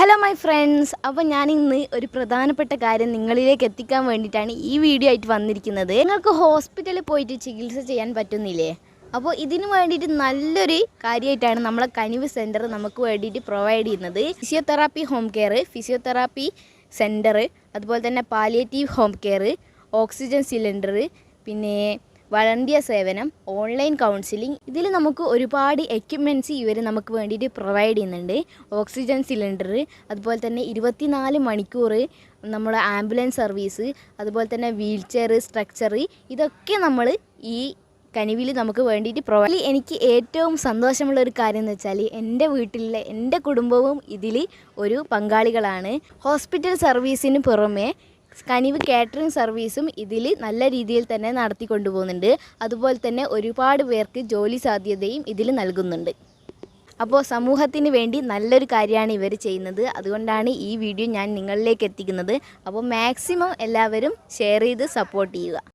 Hello my friends അപ്പോൾ ഞാൻ ഇന്ന് ഒരു പ്രധാനപ്പെട്ട കാര്യം നിങ്ങളിലേക്ക് എത്തിക്കാൻ വേണ്ടിയിട്ടാണ് ഈ വീഡിയോ ആയിട്ട് വന്നിരിക്കുന്നത്. നിങ്ങൾക്ക് ഹോസ്പിറ്റലിൽ പോയിട്ട് ചികിത്സ ചെയ്യാൻ പറ്റുന്നില്ലേ? അപ്പോൾ ഇതിനു വേണ്ടിയിട്ട് നല്ലൊരു കാര്യമായിട്ടാണ് നമ്മളെ കനിവ് സെന്റർ നമുക്ക് വേണ്ടിയിട്ട് പ്രൊവൈഡ് ചെയ്യുന്നത്. Physiotherapy home care physiotherapy centre അതുപോലെ തന്നെ palliative home care oxygen cylinder പിന്നെ വളണ്ടിയർ സേവനം ഓൺലൈൻ കൗൺസിലിംഗ് ഇതിൽ നമുക്ക് ഒരുപാട് എക്യുപ്മെന്റ്സ് ഇവർ നമുക്ക് വേണ്ടിയിട്ട് പ്രൊവൈഡ് ചെയ്യുന്നുണ്ട്. ഓക്സിജൻ സിലിണ്ടർ അതുപോലെ തന്നെ ഇരുപത്തിനാല് മണിക്കൂർ നമ്മുടെ ആംബുലൻസ് സർവീസ് അതുപോലെ തന്നെ വീൽ ചെയർ സ്ട്രക്ചർ ഇതൊക്കെ നമ്മൾ ഈ കനിവിൽ നമുക്ക് വേണ്ടിയിട്ട് പ്രൊവൈഡ് എനിക്ക് ഏറ്റവും സന്തോഷമുള്ള ഒരു കാര്യം എന്ന് വെച്ചാൽ എന്റെ വീട്ടിലെ എന്റെ കുടുംബവും ഇതിൽ ഒരു പങ്കാളികളാണ്. ഹോസ്പിറ്റൽ സർവീസിന് പുറമെ കനിവ് കാറ്ററിംഗ് സർവീസും ഇതിൽ നല്ല രീതിയിൽ തന്നെ നടത്തി കൊണ്ടുപോകുന്നുണ്ട്. അതുപോലെ തന്നെ ഒരുപാട് പേർക്ക് ജോലി സാധ്യതയും ഇതിൽ നൽകുന്നുണ്ട്. അപ്പോൾ സമൂഹത്തിന് വേണ്ടി നല്ലൊരു കാര്യമാണ് ഇവർ ചെയ്യുന്നത്. അതുകൊണ്ടാണ് ഈ വീഡിയോ ഞാൻ നിങ്ങളിലേക്ക് എത്തിക്കുന്നത്. അപ്പോൾ മാക്സിമം എല്ലാവരും ഷെയർ ചെയ്ത് സപ്പോർട്ട് ചെയ്യുക.